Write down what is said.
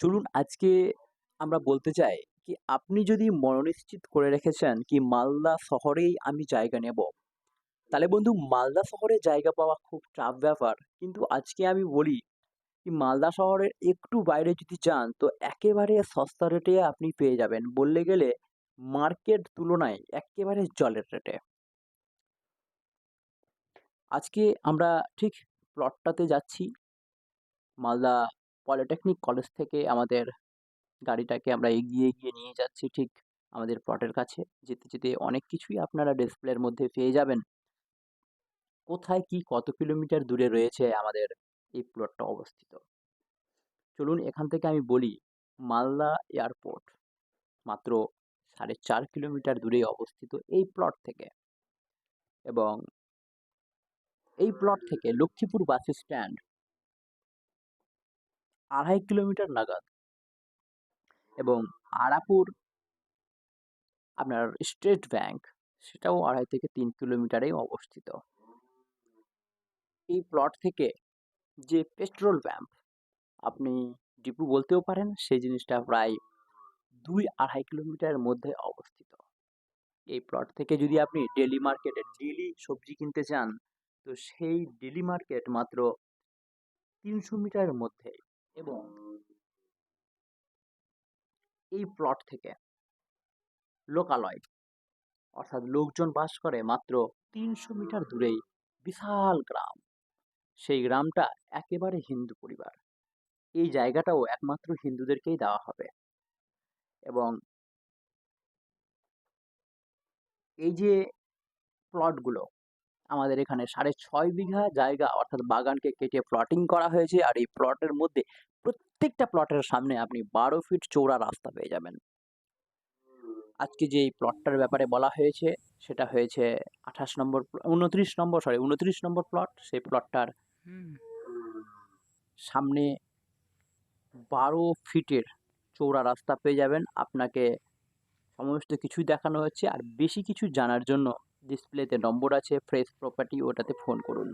চলুন আজকে আমরা বলতে চাই কি আপনি যদি মনোনিশ্চিত করে রেখেছেন কি মালদা শহরেই আমি জায়গা নেব। তাহলে বন্ধু মালদা শহরে জায়গা পাওয়া খুব টাফ ব্যাপার। কিন্তু আজকে আমি বলি কি মালদা শহরের একটু বাইরে যদি যান তো একেবারে সস্তা রেটে আপনি পেয়ে যাবেন। বললে গেলে মার্কেট তুলনায় একেবারে জলের রেটে আজকে আমরা ঠিক প্লটটাতে যাচ্ছি। মালদা পলিটেকনিক কলেজ থেকে আমাদের গাড়িটাকে আমরা এগিয়ে এগিয়ে নিয়ে যাচ্ছি ঠিক আমাদের প্লটের কাছে। যেতে যেতে অনেক কিছুই আপনারা ডিসপ্লের মধ্যে পেয়ে যাবেন। কোথায় কি কত কিলোমিটার দূরে রয়েছে আমাদের এই প্লটটা অবস্থিত? চলুন এখান থেকে আমি বলি, মালদা এয়ারপোর্ট মাত্র সাড়ে চার কিলোমিটার দূরে অবস্থিত এই প্লট থেকে। এবং এই প্লট থেকে লক্ষ্মীপুর বাস স্ট্যান্ড আড়াই কিলোমিটার নাগাদ। এবং আরাপুর আপনার স্টেট ব্যাংক, সেটাও আড়াই থেকে তিন কিলোমিটারেই অবস্থিত। এই প্লট থেকে যে পেট্রোল পাম্প আপনি ডিপু বলতেও পারেন, সেই জিনিসটা প্রায় দুই আড়াই কিলোমিটারের মধ্যে অবস্থিত। এই প্লট থেকে যদি আপনি ডেলি মার্কেটে ডেলি সবজি কিনতে চান, তো সেই ডেলি মার্কেট মাত্র তিনশো মিটারের মধ্যে এবং এই প্লট থেকে লোকালয়, অর্থাৎ লোকজন বাস করে মাত্র তিনশো মিটার দূরেই বিশাল গ্রাম। সেই গ্রামটা একেবারে হিন্দু পরিবার। এই জায়গাটাও একমাত্র হিন্দুদেরকেই দেওয়া হবে। এবং এই যে প্লটগুলো আমাদের এখানে সাড়ে ছয় বিঘা জায়গা অর্থাৎ বাগানকে কেটে প্লটিং করা হয়েছে আর এই প্লটের মধ্যে প্রত্যেকটা প্লটের সামনে আপনি বারো ফিট চৌড়া রাস্তা পেয়ে যাবেন। আজকে যে এই প্লটটার ব্যাপারে বলা হয়েছে সেটা হয়েছে আঠাশ নম্বর উনত্রিশ নম্বর সরি উনত্রিশ নম্বর প্লট সেই প্লটটার সামনে বারো ফিটের চৌড়া রাস্তা পেয়ে যাবেন। আপনাকে সমস্ত কিছুই দেখানো হচ্ছে আর বেশি কিছু জানার জন্য ডিসপ্লেতে নম্বর আছে ফ্রেশ প্রপার্টি ওটাতে ফোন করুন।